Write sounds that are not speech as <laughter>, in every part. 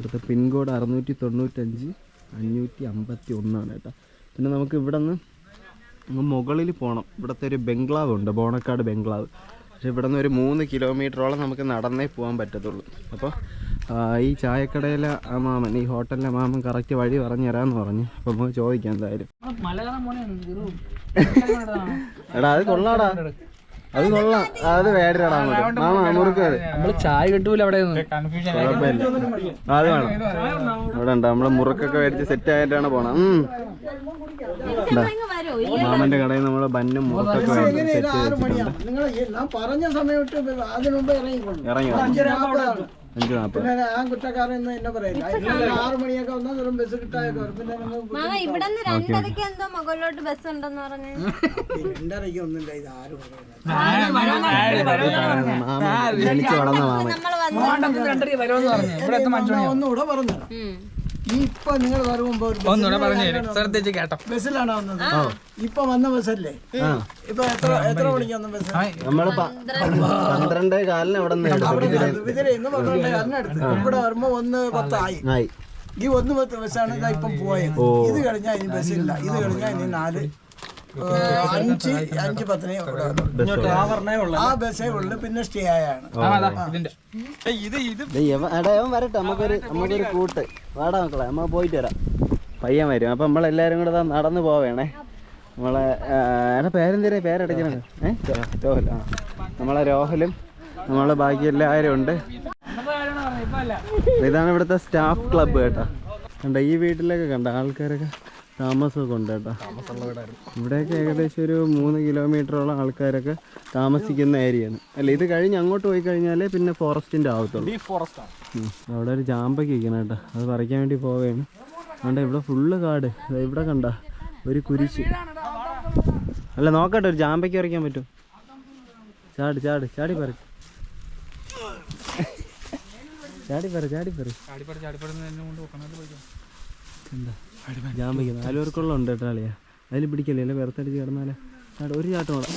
ഇവിടുത്തെ പിൻകോഡ് അറുന്നൂറ്റി തൊണ്ണൂറ്റഞ്ച് അഞ്ഞൂറ്റി അമ്പത്തി ഒന്നാണ് കേട്ടോ. പിന്നെ നമുക്ക് ഇവിടെ നിന്ന് മുകളിൽ പോകണം ഇവിടുത്തെ ഒരു ബംഗ്ലാവ് ഉണ്ട് ബോണക്കാട് ബംഗ്ലാവ്. പക്ഷേ ഇവിടെ നിന്ന് ഒരു മൂന്ന് കിലോമീറ്ററോളം നമുക്ക് നടന്നേ പോകാൻ പറ്റത്തുള്ളൂ. അപ്പോൾ ഈ ചായക്കടയിലെ ആ മാമൻ ഈ ഹോട്ടലിലെ മാമൻ കറക്റ്റ് വഴി പറഞ്ഞു തരാമെന്ന് പറഞ്ഞു. അപ്പോൾ നമുക്ക് ചോദിക്കാം എന്തായാലും. എടാ അത് കൊള്ളാടാ. അത് കൊള്ളാം. അത് മുറുക്ക്. നമ്മൾ ചായ കിട്ടൂല അവിടെ കുഴപ്പമില്ല. അത് വേണം. ഇവിടെ ഉണ്ട്? നമ്മൾ മുറുക്കൊക്കെ മേടിച്ച് സെറ്റ് ആയിട്ടാണ് പോണം. മാമന്റെ കടയിൽ നമ്മൾ ബന്നും മുറുക്കൊക്കെ സെറ്റ് ഇറങ്ങി അഞ്ച് നാൽപ്പത് പിന്നെ ആ കുറ്റക്കാരൻ എന്നെ പറയില്ല. ആറ് മണിയൊക്കെ വന്നാൽ ബസ് കിട്ടായൊക്കെ വരും പിന്നെ നിങ്ങൾ മാമ ഇവിടെ നിന്ന് രണ്ടരക്ക് എന്തോ മുകളിലോട്ട് ബസ് ഉണ്ടെന്ന് പറഞ്ഞു. രണ്ടരയ്ക്ക് ഒന്നുമില്ല ഇത് ആരും പറയില്ല മാമൻ ജനിച്ചു വളർന്ന മാമൻ. നമ്മൾ വന്നു രണ്ടര വരുമെന്ന് പറഞ്ഞു. ഇവിടെ എത്തും അഞ്ചു മണിയാവും ഒന്നുകൂടെ പറഞ്ഞു ഈ ഇപ്പൊ നിങ്ങൾ പറയുമ്പോ ഒരു ഒന്നുകൂടെ പറഞ്ഞു ശ്രദ്ധിച്ച് കേട്ടോ. ബസ്സിലാണ് വന്നത്? ഇപ്പൊ വന്ന ബസ്സല്ലേ? ഇപ്പൊ എത്ര എത്ര മണിക്ക് വന്ന ബസ്? നമ്മൾ പ- പന്ത്രണ്ടേ. കാലിന് അവിടെ നിന്ന് എടുത്തു. ഇതിലെ ഇന്ന് പന്ത്രണ്ട് അതിനടുത്ത് ഇവിടെ വരുമ്പോ ഒന്ന് പത്തായി. ആയി. ഈ ഒന്ന് പത്ത് ബസ്സാണ് ഇതാ ഇപ്പം പോയത്. ഇത് കഴിഞ്ഞാൽ ഇനി ബസ്സില്ല. ഇത് കഴിഞ്ഞാൽ ഇനി നാല്. അഞ്ച് അഞ്ച് പത്തിനെ ഇവിടെ വരുള്ളൂ. ആ ബസ്സേ ഉള്ളു പിന്നെ സ്റ്റേ ആയാണ് ഇവൻ- എടാ ഇവൻ വരട്ടെ നമുക്കൊരു നമുക്കൊരു കൂട്ട്. വാടാ മക്കളെ നമ്മ പോയിട്ട് വരാം. പയ്യൻ വരും. അപ്പൊ നമ്മളെല്ലാരും കൂടെ നടന്നു പോവേണേ. നമ്മളെ എന്റെ എടാ പേരടിക്കണത് രോഹൽ ആ. നമ്മളെ രോഹലും നമ്മളെ ബാക്കി എല്ലാവരും ഉണ്ട്. ഇതാണ് ഇവിടുത്തെ സ്റ്റാഫ് ക്ലബ് കേട്ടോ. കണ്ട ഈ വീട്ടിലൊക്കെ കണ്ട ആൾക്കാരൊക്കെ? താമസമൊക്കെ ഉണ്ട് കേട്ടോ. ഇവിടെയൊക്കെ ഏകദേശം ഒരു മൂന്ന് കിലോമീറ്ററോളം ആൾക്കാരൊക്കെ താമസിക്കുന്ന ഏരിയയാണ്. അല്ല ഇത് കഴിഞ്ഞ് അങ്ങോട്ട് പോയി കഴിഞ്ഞാലേ പിന്നെ ഫോറസ്റ്റിന്റെ ആവത്തുള്ളൂ. അവിടെ ഒരു ജാമ്പയ്ക്ക് ഇരിക്കണം കേട്ടോ. അത് പറിക്കാൻ വേണ്ടി പോവുകയാണ് അതുകൊണ്ട് ഇവിടെ ഫുള്ള് കാട്. ഇവിടെ കണ്ട ഒരു കുരിശ്. അല്ല നോക്കട്ടെ ഒരു ജാമ്പയ്ക്ക് പറിക്കാൻ പറ്റും. ചാട് ചാട് ചാടി പറ. ചാടി പറ ചാടി പറ. ചാടി പറ കൊണ്ട് നോക്കണം ജാമ്പയ്ക്ക് നാല് പേർക്കുള്ള ഉണ്ട് കേട്ടോ അളിയാ അതിൽ പിടിക്കല്ലേ? അല്ലെ? വെറുത്തടിച്ച് കിടന്നാലേ. ചാട് ഒരു ചാട്ടം വേണം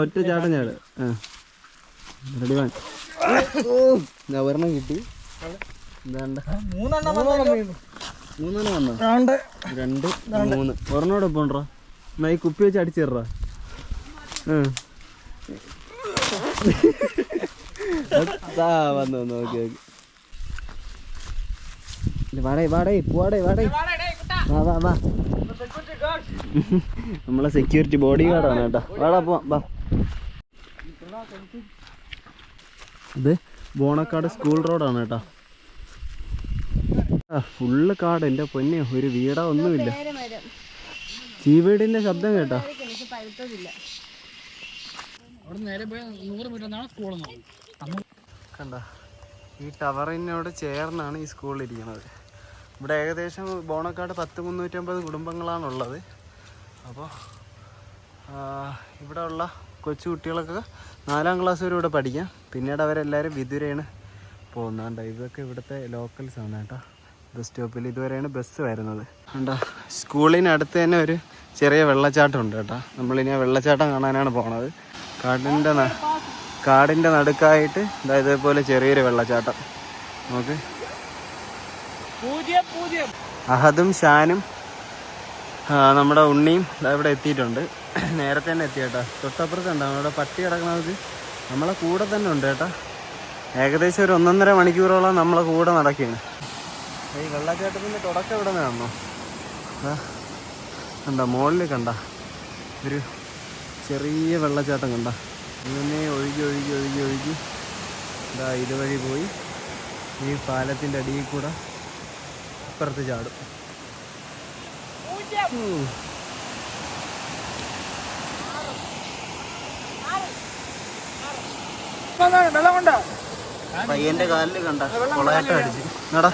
ഒറ്റ ചാട്ടം ചാട് റെഡി വാൻ ഞാൻ ഒരെണ്ണം കിട്ടി. എന്താ മൂന്നെണ്ണം വന്നോ? രണ്ട് മൂന്ന്. ഒരെണ്ണോടെ പോണ്ടാ എന്നാ ഈ കുപ്പി വെച്ച് അടിച്ചിടറാ. വന്നു വന്നു ഓക്കെ ഓക്കെ വാടേ വാടേ പോവാടേ വാടേ. വാ വാ വാ. നമ്മളെ സെക്യൂരിറ്റി ബോഡി ഗാർഡാണ് കേട്ടോ. വാടാ പോവാം വാ. ഇത് ബോണക്കാട് സ്കൂൾ റോഡാണ് കേട്ടോ. ഫുള്ള് കാട്. എന്റെ പൊന്നെ ഒരു വീടാ ഒന്നുമില്ല ചീവീടിന്റെ ശബ്ദം കേട്ടോ. അവിടെ നേരെ പോയി നൂറ് മീറ്റർ എന്നാണ് സ്കൂളെന്ന് കണ്ട? ഈ ടവറിനോട് ചേർന്നാണ് ഈ സ്കൂൾ ഇരിക്കുന്നത്. ഇവിടെ ഏകദേശം ബോണക്കാട് പത്ത് മുന്നൂറ്റമ്പത് കുടുംബങ്ങളാണുള്ളത്. അപ്പോൾ ഇവിടെ ഉള്ള കൊച്ചു കുട്ടികളൊക്കെ നാലാം ക്ലാസ് വരെ ഇവിടെ പഠിക്കാം. പിന്നീട് അവരെല്ലാവരും വിതുരയാണ് പോകുന്നുണ്ട് ഇതൊക്കെ ഇവിടുത്തെ ലോക്കൽസ് ആണ് കേട്ടോ. ബസ് സ്റ്റോപ്പിൽ ഇതുവരെയാണ് ബസ് വരുന്നത്. കണ്ടോ സ്കൂളിനടുത്ത് തന്നെ ഒരു ചെറിയ വെള്ളച്ചാട്ടം ഉണ്ട് കേട്ടോ. നമ്മളിനി ആ വെള്ളച്ചാട്ടം കാണാനാണ് പോണത്. കാടിന്റെ കാടിന്റെ നടുക്കായിട്ട് ഇതാ ഇതേപോലെ ചെറിയൊരു വെള്ളച്ചാട്ടം. നമുക്ക് അഹദും ഷാനും നമ്മുടെ ഉണ്ണിയും ഇവിടെ എത്തിയിട്ടുണ്ട്. നേരത്തെ തന്നെ എത്തി കേട്ടോ. തൊട്ടപ്പുറത്ത് നമ്മുടെ പട്ടി കിടക്കുന്നത്? നമ്മളെ കൂടെ തന്നെ ഉണ്ട് കേട്ടോ. ഏകദേശം ഒരു ഒന്നൊന്നര മണിക്കൂറോളം നമ്മളെ കൂടെ നടക്കുകയാണ്. ഈ വെള്ളച്ചാട്ടത്തിന്റെ തുടക്കം ഇവിടെ നിന്നാണോ കണ്ട മുകളിൽ കണ്ട? ഒരു ചെറിയ വെള്ളച്ചാട്ടം കണ്ട? ഇങ്ങനെ ഒഴുകി ഒഴുകി ഒഴുകി ഒഴുകി ഇതാ ഇതുവഴി പോയി ഈ പാലത്തിന്റെ അടിയിൽ കൂടെ ഇപ്പുറത്ത് ചാടും. പയ്യന്റെ കാലിൽ കണ്ട? കൊളയാട്ടം അടിച്ച്. എന്നടാ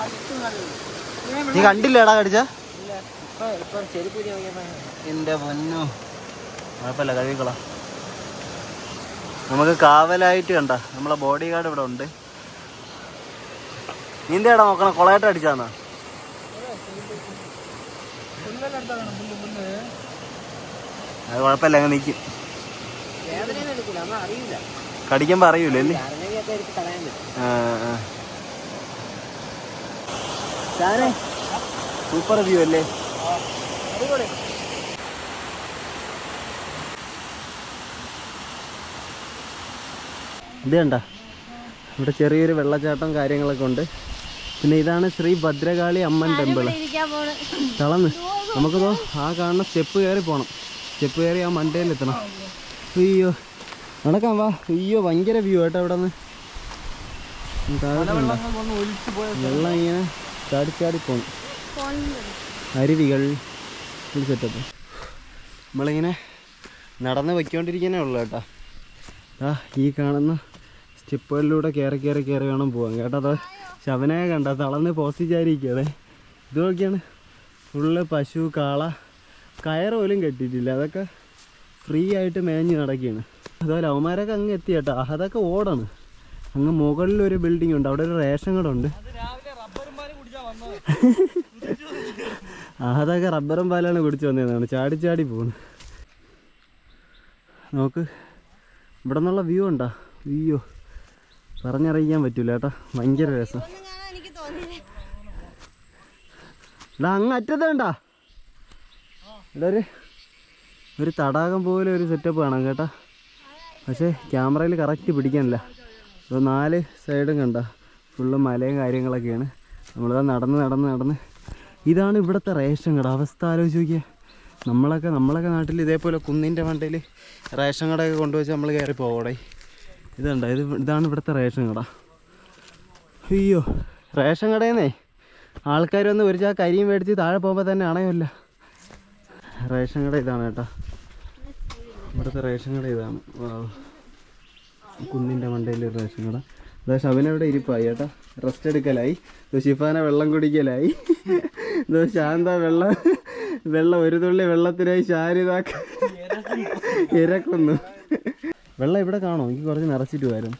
നീ കണ്ടില്ലേടാ കടിച്ച? എന്റെ പൊന്നു. കുഴപ്പമില്ല കഴിക്കളാ നമുക്ക് കാവലായിട്ട് കണ്ട നമ്മളെ ബോഡി ഗാർഡ് ഇവിടെ ഉണ്ട്. നീ ഇടാ നോക്കണം കൊളയാട്ടം അടിച്ചാന്നാ. അത് കുഴപ്പമില്ല അങ്ങ് നിൽക്കും കടിക്കുമ്പോ അറിയൂലേ ആ, ആ. ഷാനെ സൂപ്പർ വ്യൂ അല്ലേ? ഇത് കണ്ട ഇവിടെ ചെറിയൊരു വെള്ളച്ചാട്ടം കാര്യങ്ങളൊക്കെ ഉണ്ട്. പിന്നെ ഇതാണ് ശ്രീ ഭദ്രകാളി അമ്മൻ ടെമ്പിൾ ഇരിക്കാൻ പോണ്. തളന്ന്. നമുക്കതോ ആ കാണുന്ന സ്റ്റെപ്പ് കയറി പോകണം സ്റ്റെപ്പ് കയറി ആ മണ്ടയിലെത്തണം അയ്യോ നടക്കാൻ വാ. അയ്യോ ഭയങ്കര വ്യൂ കേട്ടോ ഇവിടെ നിന്ന് വെള്ളം ഇങ്ങനെ ചാടി ചാടി പോകണം അരുവികൾ സെറ്റപ്പ് നമ്മളിങ്ങനെ നടന്ന് വയ്ക്കൊണ്ടിരിക്കുന്നേ ഉള്ളു കേട്ടോ. ആ ഈ കാണുന്ന സ്റ്റെപ്പുകളിലൂടെ കയറി കയറി കയറി വേണം പോകാൻ കേട്ടോ അത് ശവനെ കണ്ട തളന്ന് പോസ്റ്റ് ചാരിയിരിക്കുകയെ ഇത് നോക്കിയാണ്. ഫുള്ള് പശു കാള കയറ് പോലും കെട്ടിയിട്ടില്ല. അതൊക്കെ ഫ്രീ ആയിട്ട് മേഞ്ഞ് നടക്കുകയാണ് അതുപോലെ അവന്മാരൊക്കെ അങ്ങ് എത്തി കേട്ടോ. അതൊക്കെ ഓടാണ്. അങ്ങ് മുകളിലൊരു ബിൽഡിംഗ് ഉണ്ട്. അവിടെ ഒരു റേഷൻ കട ഉണ്ട്. അതൊക്കെ റബ്ബറും പാലാണ് കുടിച്ചു വന്നതാണ് ചാടി ചാടി പോണ്. നോക്ക് ഇവിടെ നിന്നുള്ള വ്യൂ ഉണ്ടോ വ്യൂ പറഞ്ഞറിയിക്കാൻ പറ്റൂല കേട്ടോ. ഭയങ്കര രസം. ഇതാ അങ്ങ് അറ്റത്തേണ്ടാ ഇവിടെ ഒരു ഒരു തടാകം പോലെ ഒരു സെറ്റപ്പ് കാണാം കേട്ടാ. പക്ഷേ ക്യാമറയിൽ കറക്റ്റ് പിടിക്കാനില്ല. ഇപ്പോൾ നാല് സൈഡും കണ്ട. ഫുള്ള് മലയും കാര്യങ്ങളൊക്കെയാണ്. നമ്മളിതാ നടന്ന് നടന്ന് നടന്ന്. ഇതാണ് ഇവിടുത്തെ റേഷൻ കട. അവസ്ഥ ആലോചിച്ച് നോക്കിയാൽ നമ്മളൊക്കെ നമ്മളൊക്കെ നാട്ടിൽ ഇതേപോലെ കുന്നിന്റെ മണ്ടയിൽ റേഷൻ കടയൊക്കെ കൊണ്ടുവച്ച് നമ്മൾ കയറി പോകടേ ഇതുണ്ട് ഇത് ഇതാണ് ഇവിടുത്തെ റേഷൻ കട. അയ്യോ റേഷൻ കടയെന്നേ ആൾക്കാർ വന്ന് ഒരു ചാക്ക് അരിയും മേടിച്ച് താഴെ പോകുമ്പോൾ തന്നെ അണയല്ല റേഷൻ കട ഇതാണ് കേട്ടോ. ഇവിടുത്തെ റേഷൻ കട ഇതാണ്. കുന്നിന്റെ മണ്ടയിൽ റേഷൻ കട. ഇതാ ശവനവിടെ ഇരിപ്പായി ചേട്ടാ റെസ്റ്റ് എടുക്കലായി. ഷിഫാന വെള്ളം കുടിക്കലായി. ഇതോ ശാന്ത വെള്ളം വെള്ളം ഒരു തുള്ളി വെള്ളത്തിനായി ശാരിതാക്ക ഇരക്കുന്നു. വെള്ളം ഇവിടെ കാണോ? എനിക്ക് കുറച്ച് നിറച്ചിട്ട് വരും.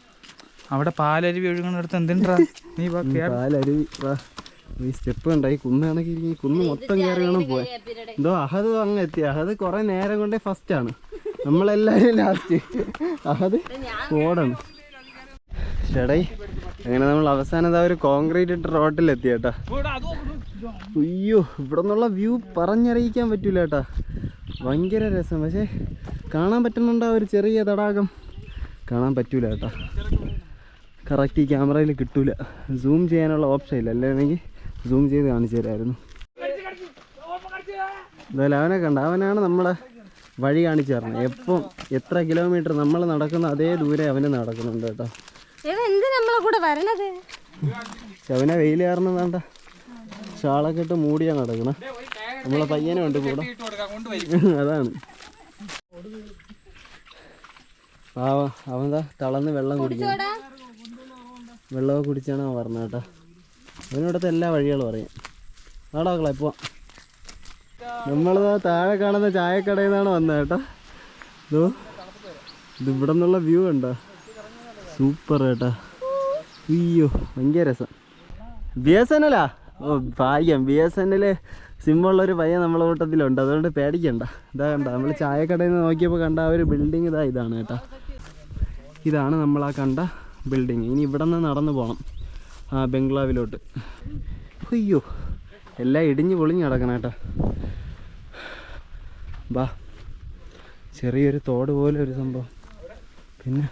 അവിടെ പാലരുവി ഒഴുകുന്നിടത്ത് എന്തിനാ? നീ. പാലരുവി വാ. ഈ സ്റ്റെപ്പ് കണ്ട? ഈ കുന്ന് കണക്കി ഈ കുന്ന് മൊത്തം കയറി വേണം പോവാൻ എന്തോ അഹദ് അങ്ങ് എത്തി. അഹദ് കുറെ നേരം കൊണ്ടേ ഫസ്റ്റ് ആണ്. നമ്മളെല്ലാരും ലാസ്റ്റ് അഹദ് ഓടാണ്. ചേട്ടായി അങ്ങനെ നമ്മൾ അവസാനം ഒരു കോൺക്രീറ്റ് ഇട്ട റോട്ടിലെത്തി ഏട്ടാ. അയ്യോ ഇവിടെ നിന്നുള്ള വ്യൂ പറഞ്ഞറിയിക്കാൻ പറ്റൂല ഏട്ടാ ഭയങ്കര രസം. പക്ഷേ കാണാൻ പറ്റുന്നുണ്ടോ ഒരു ചെറിയ തടാകം. കാണാൻ പറ്റൂല ഏട്ടാ കറക്റ്റ് ഈ ക്യാമറയിൽ കിട്ടൂല. സൂം ചെയ്യാനുള്ള ഓപ്ഷൻ ഇല്ല. അല്ലെങ്കിൽ സൂം ചെയ്ത് കാണിച്ചു തരായിരുന്നു. എന്തായാലും അവനെ കണ്ട അവനാണ് നമ്മളെ വഴി കാണിച്ചു തരണം എപ്പം എത്ര കിലോമീറ്റർ നമ്മൾ നടക്കുന്ന അതേ ദൂരെ അവന് നടക്കുന്നുണ്ട് കേട്ടോ. എന്ത് നമ്മളെ കൂടെ വരണത്? ശവന അവനെ വെയിൽ കാരണം വേണ്ട. ഷാളൊക്കെ ഇട്ട് മൂടിയാ നടക്കണ. നമ്മളെ പയ്യനെ ഉണ്ട് കൂടെ. <laughs> അതാണ്. പാവ അവന്താ തളന്ന് വെള്ളം കുടിക്കണം വെള്ളമൊക്കെ കുടിച്ചാണ് അവൻ പറഞ്ഞ കേട്ടോ. അവനിവിടുത്തെ എല്ലാ വഴികളും അറിയാം. ആടാ മക്കളെ ഇപ്പോൾ നമ്മളിതാ താഴെ കാണുന്ന ചായക്കടയിൽ നിന്നാണ് വന്നത് കേട്ടോ. ഇത് ഇവിടെ നിന്നുള്ള വ്യൂ ഉണ്ടോ സൂപ്പർ കേട്ടാ അയ്യോ ഭയങ്കര രസം. ബി എസ് എൻ എല്ലാ ഓ ഭാഗ്യം. ബി എസ് എൻ എൽ സിമ്മുള്ളൊരു പയ്യൻ നമ്മളെ കൂട്ടത്തിലുണ്ട്. അതുകൊണ്ട് പേടിക്കണ്ട. ഇതാ കണ്ട നമ്മൾ ചായക്കടയിൽ നിന്ന് നോക്കിയപ്പോൾ കണ്ട ആ ഒരു ബിൽഡിംഗ് ഇതാ ഇതാണ് കേട്ടോ. ഇതാണ് നമ്മൾ ആ കണ്ട ബിൽഡിങ് ഇനി ഇവിടെ നിന്ന് നടന്നു പോകണം ആ ബംഗ്ലാവിലോട്ട്. അയ്യോ എല്ലാം ഇടിഞ്ഞ് പൊളിഞ്ഞ് കിടക്കണം കേട്ടോ. ബാ ചെറിയൊരു തോട് പോലെ ഒരു സംഭവം. പിന്നെ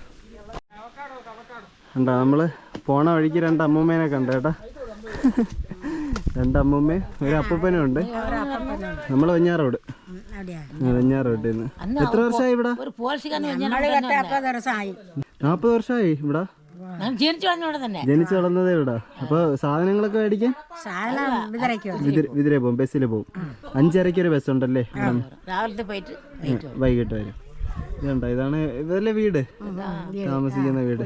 കണ്ടാ നമ്മൾ പോണ വഴിക്ക് രണ്ട് അമ്മൂമ്മേനെ കണ്ട കേട്ടാ രണ്ട് അമ്മൂമ്മയും ഒരു അപ്പൂപ്പനും ഉണ്ട് നമ്മൾ വെഞ്ഞാറോട് വെഞ്ഞാറോട്ട് ഇന്ന് എത്ര വർഷമായി ഇവിടെ? നാൽപ്പത് വർഷമായി ഇവിടെ? ഞാൻ ജനിച്ചു വളർന്നതേ ഇവിടെ. അപ്പൊ സാധനങ്ങളൊക്കെ മേടിക്കാൻ? വിതിര- പോകും ബസ്സിൽ പോകും അഞ്ചരക്ക് ഒരു ബസ് ഉണ്ടല്ലേ വൈകിട്ട് വരും. ഇതുണ്ടോ ഇതാണ് ഇതല്ലേ വീട്? താമസിക്കുന്ന വീട്.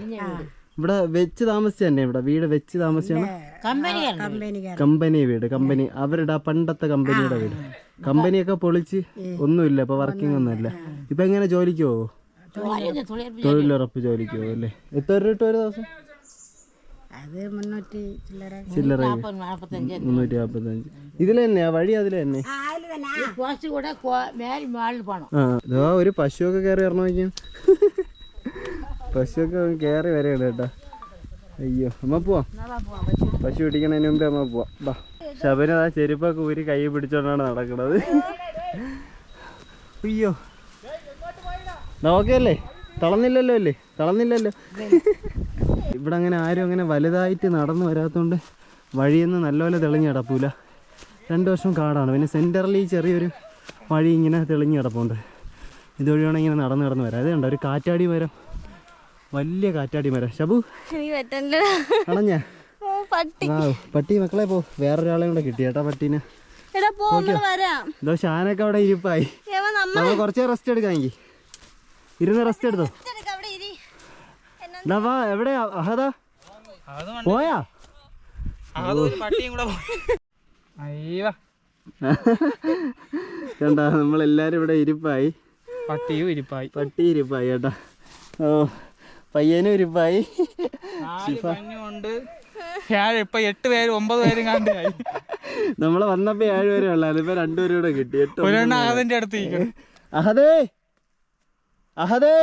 ഇവിടെ വെച്ച് താമസിച്ച തന്നെ ഇവിടെ. വീട് വെച്ച് താമസിച്ചാണ് കമ്പനി വീട്. കമ്പനി. അവരുടെ ആ പണ്ടത്തെ കമ്പനിയുടെ വീട്. കമ്പനിയൊക്കെ പൊളിച്ച് ഒന്നുമില്ല ഇപ്പൊ വർക്കിംഗ് ഒന്നുമില്ല. ഇപ്പൊ എങ്ങനെ ജോലിക്കോ? പോവോ തൊഴിലുറപ്പ് ജോലിക്കോ അല്ലേ? എത്ര രൂപ കിട്ടും ഒരു ദിവസം? ചില്ലറ. മുന്നൂറ്റി നാപ്പത്തഞ്ച് ഇതിൽ തന്നെയാ വഴി അതിൽ തന്നെ. ഒരു പശു ഒരു പശുവൊക്കെ കയറി ഇറങ്ങി പശുവൊക്കെ കയറി വരെയാണ് കേട്ടോ. അയ്യോ അമ്മ പോവാം. പശു പിടിക്കണതിന് മുമ്പേ അമ്മ പോവാം. ബാ. ശബന ആ ചെരുപ്പൊക്കെ ഊരി കൈ പിടിച്ചോണ്ടാണ് നടക്കുന്നത് അയ്യോ. നോക്കല്ലേ തളന്നില്ലല്ലോ അല്ലേ? തളന്നില്ലല്ലോ ഇവിടെ അങ്ങനെ ആരും അങ്ങനെ വലുതായിട്ട് നടന്നു വരാത്തോണ്ട് വഴിയൊന്നും നല്ലപോലെ തെളിഞ്ഞ് കിടപ്പൂല. രണ്ട് വർഷം കാടാണ്. പിന്നെ സെന്ററിൽ ഈ ചെറിയൊരു വഴി ഇങ്ങനെ തെളിഞ്ഞ് കിടപ്പുണ്ട്. ഇതുവഴിയാണ് ഇങ്ങനെ നടന്ന് നടന്ന് വരാം. അതേ കണ്ടോ? ഒരു കാറ്റാടി മരം. വലിയ കാറ്റാടി മരം ശബു അണഞ്ഞ. പട്ടി. പട്ടി മക്കളെ പോ. വേറൊരാളെ കൂടെ കിട്ടി കേട്ടാ പട്ടീനെ. ഇതോ ഷാനൊക്കെ അവിടെ ഇരിപ്പായി. നമ്മൾ കുറച്ച് റെസ്റ്റ് എടുക്കാം എനിക്ക് ഇരുന്ന് റെസ്റ്റ് എടുത്തോ വാ എവിടെയാ അഹദാ? പോയാ? അയ്യോ <laughs> കണ്ടാ നമ്മളെല്ലാരും ഇവിടെ ഇരിപ്പായി. പട്ടിയും ഇരിപ്പായി. പട്ടി ഇരിപ്പായി കേട്ടാ. ഓ. പയ്യനും ഇരിപ്പായി ഇപ്പൊ എട്ട് പേര് ഒമ്പത് പേരും കണ്ടായി നമ്മൾ വന്നപ്പോ ഏഴ് പേരെ ഉള്ളായിരുന്നു ഇപ്പൊ രണ്ടുപേരും കൂടെ കിട്ടി. എട്ട് അടുത്ത് അഹദേ. അഹദേ.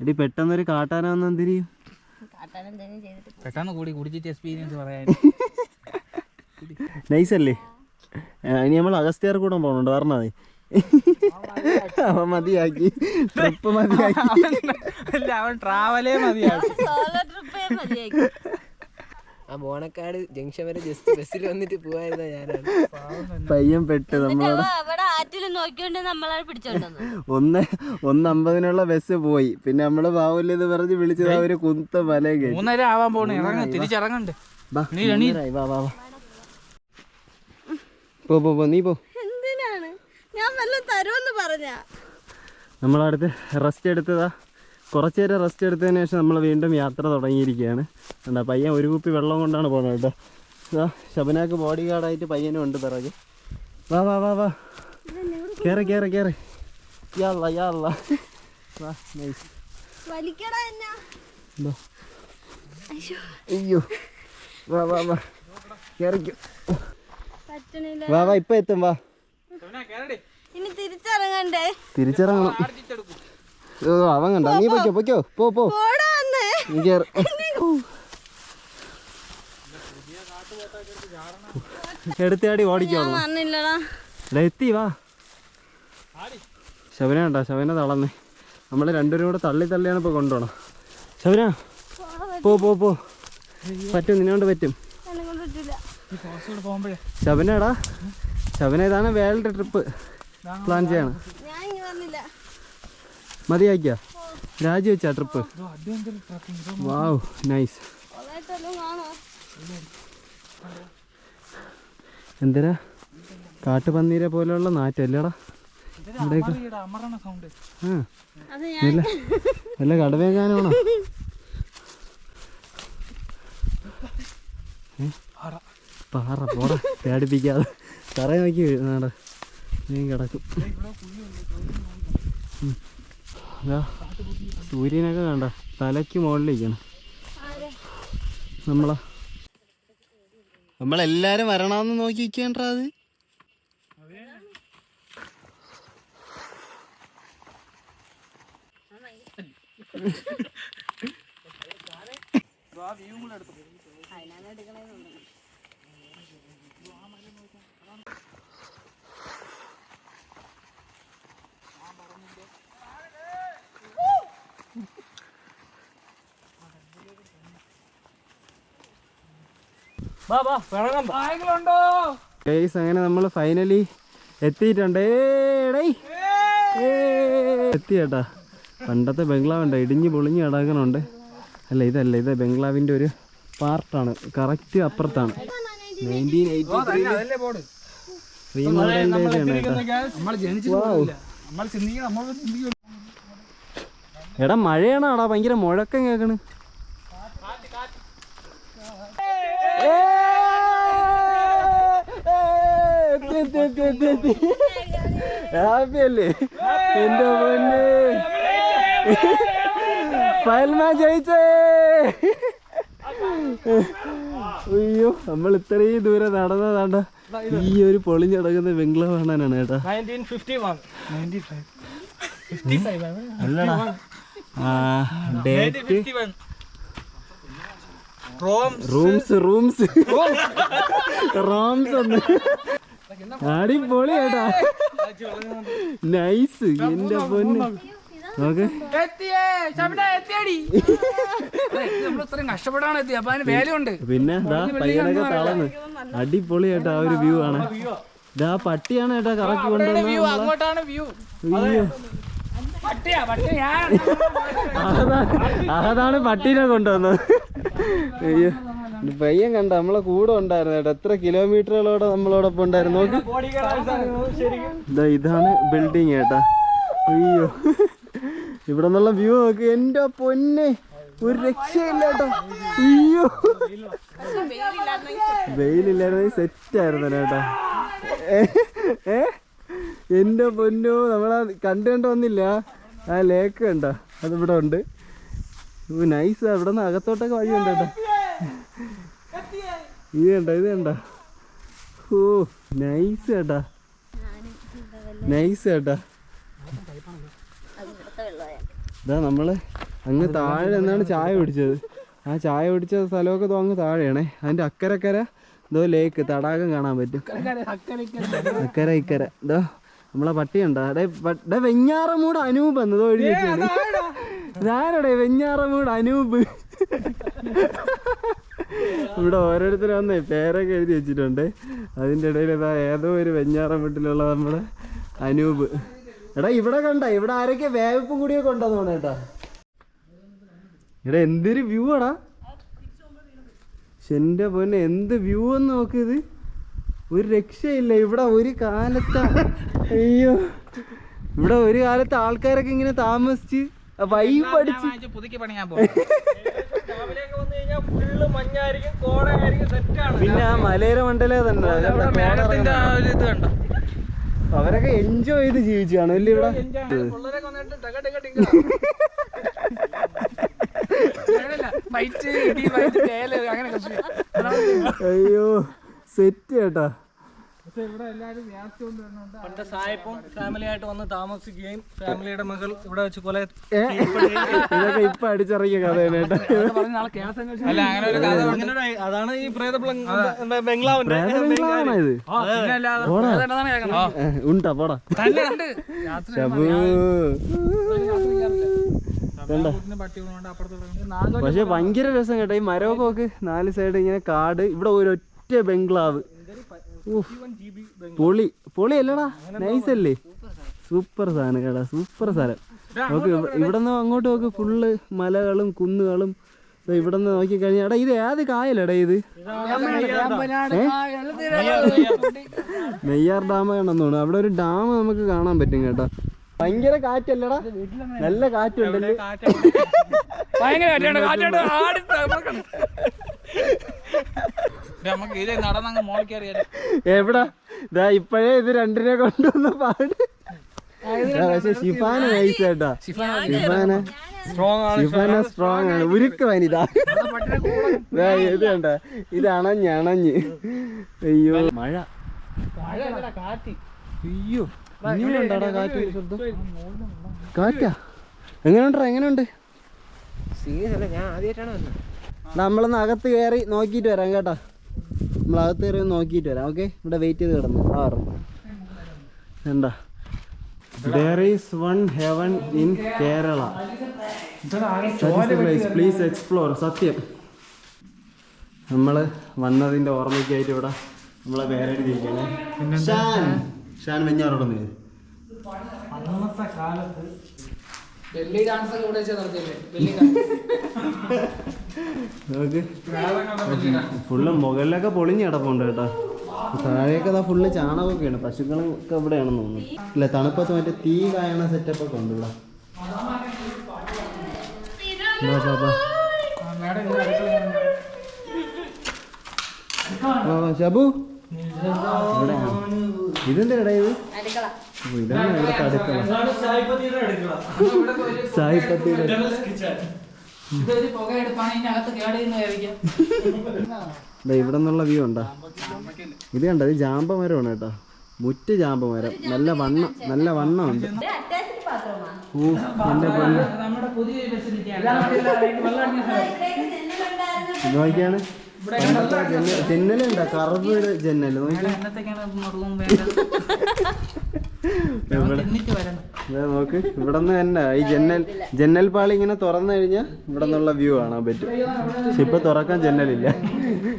എടി പെട്ടെന്നൊരു കാട്ടാന വന്ന എന്തിരി പെട്ടെന്ന് കൂടി കുടിച്ചിട്ട് എക്സ്പീരിയൻസ് പറയാൻ. <laughs> നൈസ് അല്ലേ? ഇനി നമ്മൾ അഗസ്ത്യാർ കൂടെ പോകണുണ്ട് പറഞ്ഞാൽ അവൻ മതിയാക്കി. ട്രിപ്പ് മതിയാക്കി. അല്ല അവൻ ട്രാവലേ മതിയാക്കി. ആ ബോണക്കാട് ജംഗ്ഷൻ വരെ ജസ്റ്റ് ബസ്സിൽ വന്നിട്ട് പോവായിരുന്ന ഞാനാണ്. പയ്യൻ പെട്ട് നമ്മളോട് ഒന്ന് ഒന്ന് അമ്പതിനുള്ള ബസ് പോയി. പിന്നെ നമ്മൾ പാവില്ലെന്ന് പറഞ്ഞ് വിളിച്ചത് അവർ കുന്ത മല കേട്ടു മൂന്നര ആവാൻ പോണേ തിരിച്ചിറങ്ങണ്ട്. വാ. പോ നീ പോ. ഞാൻ വല്ലതും തരുമെന്ന് പറഞ്ഞ. നമ്മളടുത്ത് റെസ്റ്റ് എടുത്തതാ. കുറച്ച് നേരം റെസ്റ്റ് എടുത്തതിന് ശേഷം നമ്മൾ വീണ്ടും യാത്ര തുടങ്ങിയിരിക്കുകയാണ്. എന്താ പയ്യൻ ഒരു കുപ്പി വെള്ളം കൊണ്ടാണ് പോകുന്നത് കേട്ടോ. ശബനാക്ക് ബോഡി ഗാർഡായിട്ട് പയ്യനും ഉണ്ട് പിറകെ. വാ വാ വാ വാ. കയറി കയറി കയറി യാള്ള യാള്ള. വാ നൈസ് അയ്യോ. വാ വാ വാ. കയറിക്കോ വാ വാ ഇപ്പം എത്തും വാ. ഇനി തിരിച്ചിറങ്ങണ്ടേ? തിരിച്ചിറങ്ങണം. ഓ അവൻ കണ്ട നീ പൊയ്ക്കോ പൊയ്ക്കോ. പോ പോ. പോടാ അന്ന്. നീ കയറി എടുത്താടി ഓടിക്കോളൂ. എത്തി വാ. ശബന ഉണ്ടോ ശബന തളന്നേ നമ്മൾ രണ്ടുപേരും കൂടെ തള്ളി തള്ളിയാണ് ഇപ്പോൾ കൊണ്ടുപോകണം ശബന പോ പോ പോ. പറ്റും നിന്നോണ്ട് പറ്റും. കൊണ്ട് പോകുമ്പോഴേ. ശബനടാ. ശബന ഇതാണ് വേൾഡ് ട്രിപ്പ് പ്ലാൻ ചെയ്യണം. ഞാൻ രാജി വന്നില്ല. മതിയാക്കിയ? രാജിവെച്ചാ ട്രിപ്പ്. Wow nice. എന്തരാ കാട്ടുപന്നീരെ പോലെയുള്ള നാറ്റല്ലേടാ ഞാൻ വല്ല കടവേകാനാണോ പാറ പോടാ പേടിപ്പിക്കാതെ. തറ നോക്കി വീഴുന്നാടാ മീൻ കിടക്കും. അതാ സൂര്യനൊക്കെ കണ്ട? തലയ്ക്ക് മുകളിലിരിക്കണം നമ്മളാ. നമ്മളെല്ലാരും വരണമെന്ന് നോക്കി നിൽക്കേണ്ട അത്? കൂടെ എടുത്തു. അതിനാണ് ബാഗിലുണ്ടോ ഗൈസ് അങ്ങനെ നമ്മൾ ഫൈനലി എത്തിയിട്ടുണ്ട്. എത്തി കേട്ടാ പണ്ടത്തെ ബംഗ്ലാവ് ഉണ്ട് ഇടിഞ്ഞ് പൊളിഞ്ഞ് കിടക്കണുണ്ട്. അല്ല ഇതല്ല ഇത് ബംഗ്ലാവിന്റെ ഒരു പാർട്ടാണ്. കറക്റ്റ് അപ്പുറത്താണ്. നയന്റീൻ മഴയാണോ ബോർഡ് നമ്മൾ ജനിച്ചിട്ട് പോലുമില്ല. നമ്മൾ ചിന്തിക്കണം എത്തി എത്തി എത്തി കേക്കണ് ഹാപ്പി അല്ലേ? എന്റെ പൊന്നെ. ഫയൽമാൻ ജയിച്ചേ. അയ്യോ നമ്മൾ ഇത്രയും ദൂരെ നടന്നതാണ്ട. ഈ ഒരു പൊളിഞ്ഞടങ്ങുന്ന ബംഗ്ലാവ് കാണാനാണ് കേട്ടാ അല്ലടാ. ഡേറ്റ് റൂംസ് റൂംസ് റോംസ് ഒന്ന്. അടിപൊളി ഏട്ടാ നൈസ് എന്റെ പൊന്ന്. നോക്ക് പിന്നെ ദാ പയ്യനൊക്കെ തളന്ന് അടിപൊളി ഏട്ടാ ആ ഒരു വ്യൂ ആണ്. ഇതാ പട്ടിയാണ് ഏട്ടാ കറക്കി കൊണ്ടുവന്നത് അങ്ങോട്ടാണ് വ്യൂ അയ്യോ പട്ടിയാ പട്ടി അതാണ് അതാണ് പട്ടീനെ കൊണ്ടുവന്നത്. അയ്യോ. പയ്യൻ കണ്ട? നമ്മളെ കൂടെ ഉണ്ടായിരുന്നു കേട്ടോ. എത്ര കിലോമീറ്ററുകളോടെ നമ്മളോടൊപ്പം ഉണ്ടായിരുന്നു? നോക്ക് ഇതാ ഇതാണ് ബിൽഡിങ് കേട്ടാ അയ്യോ. ഇവിടെ നിന്നുള്ള വ്യൂ നോക്ക്. എന്റെ പൊന്നെ. ഒരു രക്ഷയില്ല കേട്ടോ അയ്യോ വെയിലില്ലായിരുന്നെങ്കിൽ സെറ്റ് ആയിരുന്നു കേട്ടോ. ഏ? എന്റെ പൊന്നോ നമ്മളാ കണ്ടു കണ്ട വന്നില്ല ആ ലേക്ക് കണ്ട? അതിവിടെ ഉണ്ട്. നൈസ് അവിടെ നിന്ന് അകത്തോട്ടൊക്കെ വഴിയുണ്ട് കേട്ടോ. ഇത് കണ്ട ഇത് ഓ നൈസ് കേട്ടാ നൈസ് കേട്ടാ ഇതാ നമ്മൾ അങ്ങ് താഴെ എന്നാണ് ചായ കുടിച്ചത്. ആ ചായ കുടിച്ച സ്ഥലമൊക്കെ അങ്ങ് താഴെയാണേ. അതിന്റെ അക്കരക്കര എന്തോ ലേക്ക് തടാകം കാണാൻ പറ്റും. അക്കര ഇക്കര. ഇതോ നമ്മളെ പട്ടി ഉണ്ടോ അതെ വെഞ്ഞാറമൂട് അനൂപ് എന്നതോ എഴുതി വെച്ചാണ് ഞാനടേ വെഞ്ഞാറമൂട് അനൂപ്? ഇവിടെ ഓരോരുത്തർ വന്നേ പേരൊക്കെ എഴുതി വെച്ചിട്ടുണ്ട്. അതിന്റെ ഇടയിൽ ഇതാ ഏതോ ഒരു വെഞ്ഞാറമൂട്ടിലുള്ള നമ്മുടെ അനൂപ്. എടാ ഇവിടെ കണ്ട ഇവിടെ ആരൊക്കെ വേവപ്പും കൂടിയൊക്കെ ഉണ്ടെന്ന് തോന്നുന്നു കേട്ടാ. ഇവിടെ എന്തൊരു വ്യൂ ആടാ. ശ്ശെ, എന്റെ പൊന്നെ എന്ത് വ്യൂ എന്ന് നോക്കിയത് ഒരു രക്ഷയില്ല ഇവിടെ ഒരു കാലത്ത് അയ്യോ. ഇവിടെ ഒരു കാലത്ത് ആൾക്കാരൊക്കെ ഇങ്ങനെ താമസിച്ച് വൈബ് അടിച്ച്. പുതുക്കി പണിയാൻ പോകും <laughs> പിന്നെ ആ മലയോര മണ്ഡലേ തന്നെ. കണ്ടോ, കോട ഇറങ്ങുന്നത്. അവരൊക്കെ എൻജോയ് ചെയ്ത് ജീവിച്ചാണ് അല്ലേ ഇവിടെ? അയ്യോ സെറ്റ് കേട്ടാ. പണ്ട് സായപ്പം ഫാമിലി ആയിട്ട് വന്ന് താമസിക്കുകയും ഫാമിലിയുടെ മകൾ ഇവിടെ വെച്ച് കൊല? ഇതൊക്കെ ഇപ്പൊ നാളെ അല്ല അങ്ങനെ ഒരു കഥ അങ്ങനെ ഒരു അതാണ് ഈ പ്രേത ബംഗ്ലാവിന്റെ ബംഗ്ലാവാണോ ഇത്. പോടാ. ഏ, ഉണ്ടാ? പോടാ. ശബു കണ്ട പക്ഷെ ഭയങ്കര രസം കേട്ടോ. ഈ മരമൊക്കെ നോക്ക്. നാല് സൈഡ് ഇങ്ങനെ കാട്. ഇവിടെ ഒരൊറ്റ ബംഗ്ലാവ്. ഉഫ്. പൊളി പൊളി അല്ലടാ നൈസ് അല്ലേ സൂപ്പർ സാധനം കേടാ സൂപ്പർ സാധനം നോക്ക് ഇവിടെ നിന്ന് അങ്ങോട്ട് നോക്ക് ഫുള്ള് മലകളും കുന്നുകളും ഇവിടെ നിന്ന് നോക്കി കഴിഞ്ഞാൽ എടാ ഇത് ഏത് കായലടാ ഇത് നെയ്യാർ ഡാം ആണെന്ന് തോന്നുന്നു അവിടെ ഒരു ഡാം നമുക്ക് കാണാൻ പറ്റും കേട്ടോ ഭയങ്കര കാറ്റല്ലടാ നല്ല കാറ്റുണ്ടല്ലേ ഭയങ്കര നമുക്ക് ഇത് നടന്നങ്ങ് മോളിൽ എവിടാ? ഇതാ ഇപ്പഴേ ഇത് രണ്ടിനെ കൊണ്ടുവന്ന പാട്. പക്ഷെ ഷിഫാന നൈസ് കേട്ടാ ഷിഫാന ഷിഫാന സ്ട്രോങ് ആണ് ഉരുക്കവാനിതാ ദാ ഇത് കണ്ട? ഇത് അണഞ്ഞ് അണഞ്ഞ്. അയ്യോ. മഴ. അയ്യോ. ഇനിയുണ്ടാടാ കാറ്റ് ശബ്ദം? കാറ്റാ. എങ്ങനെയുണ്ടാ എങ്ങനെയുണ്ട് സീരിയസ് അല്ല ഞാൻ ആദ്യമായിട്ടാണ് വന്നത്. നമ്മളൊന്ന് അകത്ത് കയറി നോക്കിയിട്ട് വരാം കേട്ടാ. നമ്മൾ അകത്ത് കയറി നോക്കിയിട്ട് വരാം. ഓക്കെ? ഇവിടെ വെയിറ്റ് ചെയ്ത് കിടന്നു. ആറ് എന്താ there is one heaven in Kerala please explore സത്യം. നമ്മൾ വന്നതിന്റെ ഓർമ്മയ്ക്കായിട്ട് ഇവിടെ നമ്മളെ പേരെഴുതിയിരിക്കണേ ഷാൻ. ഷാൻ വെഞ്ഞാറോടൊന്ന് ഡൽഹി ഡാൻസ് ഒക്കെ ഇവിടെ വെച്ച് നടത്തിയല്ലേ? ഡൽഹി <laughs> ഫുള്ള് മുകളിലൊക്കെ പൊളിഞ്ഞ് കിടപ്പുണ്ട് കേട്ടോ. താഴെയൊക്കെ അതാ ഫുള്ള് ചാണകമൊക്കെയാണ്. പശുക്കളൊക്കെ ഇവിടെയാണെന്ന് തോന്നുന്നു. ഇല്ല തണുപ്പത്ത് മറ്റേ തീ കായണ സെറ്റപ്പ് ഒക്കെ ഉണ്ട് ഇവിടെ ഷബു. ഇവിടെയാണ്? ഇതെന്താ ഇത്? ഓ, ഇതാണ് ഇവിടുത്തെ അടുക്കള. സായിപ്പത്തിയുടെ ഇതൊരു പുക എടുപ്പാണ് ഇതിനകത്ത് കേടുന്ന ആയിരിക്കും ദേ ഇവിടെ നിന്നുള്ള വ്യൂ ഉണ്ടോ ഇത് കണ്ടോ? ഇത് ജാമ്പ മരമാണ് കേട്ടോ. മുറ്റ് ജാമ്പ മരം നല്ല വണ്ണം നല്ല വണ്ണം ഉണ്ട് നോക്കിയാണ്. ജന്നലുണ്ടോ കറുപ്പ് ജന്നൽ നോക്കിയാ നോക്ക് ഇവിടെ തന്നെ. ഈ ജന്നൽ ജന്നൽ പാളി ഇങ്ങനെ തുറന്നു കഴിഞ്ഞാൽ ഇവിടെ നിന്നുള്ള വ്യൂ കാണാൻ പറ്റും. പക്ഷെ ഇപ്പൊ തുറക്കാൻ ജന്നലില്ല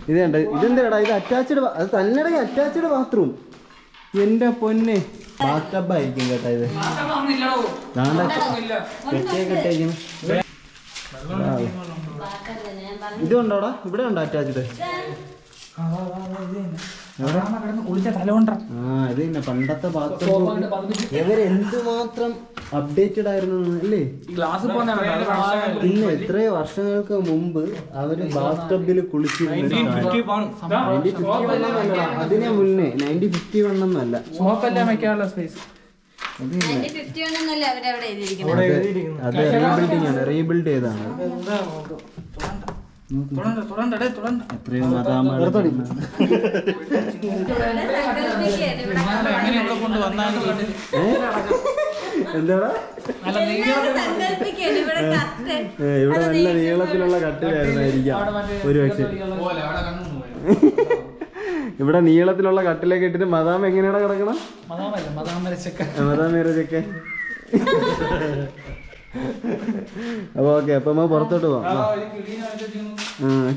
ഇത് കണ്ട ഇതെന്താടാ ഇത് അറ്റാച്ച്ഡ് അത് തന്നെ അറ്റാച്ച്ഡ് ബാത്റൂം എന്റെ പൊന്നെ. ബാത്തബായിരിക്കും കേട്ടാ ഇത്. ഇട്ടേക്കുന്നു ഇതുണ്ടോടാ ഇവിടെ ഉണ്ടോ അറ്റാച്ച്ഡ് ഇത് തന്നെ പണ്ടത്തെ അപ്ഡേറ്റഡ് ആയിരുന്നു അല്ലേ? ഗ്ലാസ് പിന്നെ എത്രയോ വർഷങ്ങൾക്ക് മുമ്പ് അവർ ബാത്ടബിൽ കുളിച്ചിരുന്നു അതിനെ മുന്നേ. നയന്റീൻ ഫിഫ്റ്റി വൺ എന്നല്ല അത് റീബിൽഡിംഗ് ആണ് റീബിൽഡ് ചെയ്താണ് ഇവിടെ എന്താടാ? നല്ല നീളത്തിലുള്ള കട്ടിലായിരുന്നായിരിക്കാം. ഒരു പക്ഷെ ഇവിടെ നീളത്തിലുള്ള കട്ടിലേക്ക് ഇട്ടിട്ട് മദാമ എങ്ങനെയാടാ കിടക്കണം? മദാമേറെ ചെക്കൻ അപ്പൊ ഓക്കെ അപ്പൊ നമ്മ പുറത്തോട്ട് പോവാം.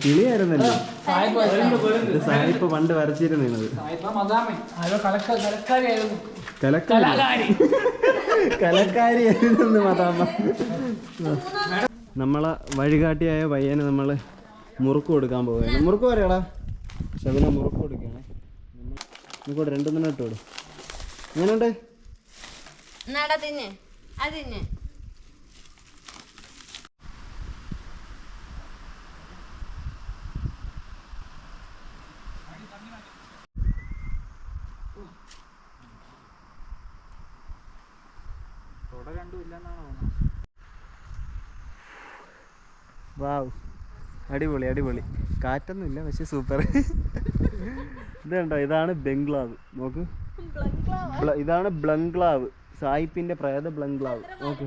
കിളിയായിരുന്നല്ലേ സായിപ്പ് പണ്ട് വരച്ചിരുന്നത് കലക്കാരി. കലക്കാരിയായിരുന്നു മദാമ നമ്മളെ വഴികാട്ടിയായ പയ്യന് നമ്മൾ മുറുക്ക് കൊടുക്കാൻ പോവുകയാണ്. മുറുക്ക് പറയാടാ. ശബന മുറുക്ക് കൊടുക്കുകയാണ്. നമുക്കോട് രണ്ടു ഇട്ട് വിടും എങ്ങനെയുണ്ട്? നട തിന്നെ അതിന്നെ വാവ്. അടിപൊളി അടിപൊളി. കാറ്റൊന്നുമില്ല പക്ഷെ സൂപ്പർ ഇത് കണ്ടോ ഇതാണ് ബംഗ്ലാവ്. നോക്ക്. ഇതാണ് ബ്ലംഗ്ലാവ് സായിപ്പിന്റെ പ്രേത ബ്ലംഗ്ലാവ് നോക്ക്.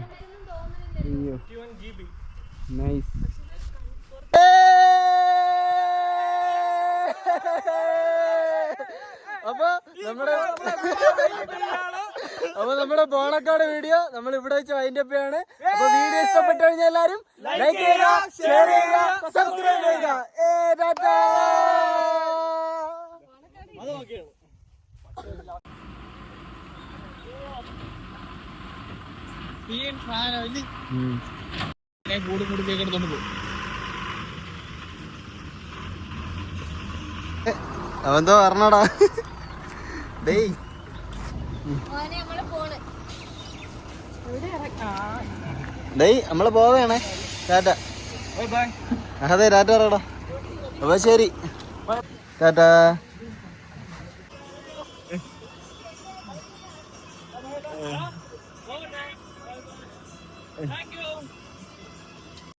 അയ്യോ. നൈസ് അപ്പൊ നമ്മുടെ അപ്പൊ നമ്മുടെ ബോണക്കാട് വീഡിയോ നമ്മൾ ഇവിടെ വെച്ച് വൈൻഡപ്പ് ചെയ്യാണ്. അപ്പൊ വീഡിയോ ഇഷ്ടപ്പെട്ടു കഴിഞ്ഞാൽ എല്ലാരും ലൈക്ക് ചെയ്യുക ഷെയർ ചെയ്യുക സബ്സ്ക്രൈബ് ചെയ്യുക ഏ ടാറ്റാ ഉം. കൂടി കൂടി കേക്ക് എടുത്തോണ്ട് പോകും അവന്തോ പറഞ്ഞടാ. ഡേയ്. ഡേയ് നമ്മൾ പോവേണേ. ടാറ്റ. അതെ ടാറ്റ പറയടാ. അപ്പൊ ശരി. ടാറ്റാ. Thank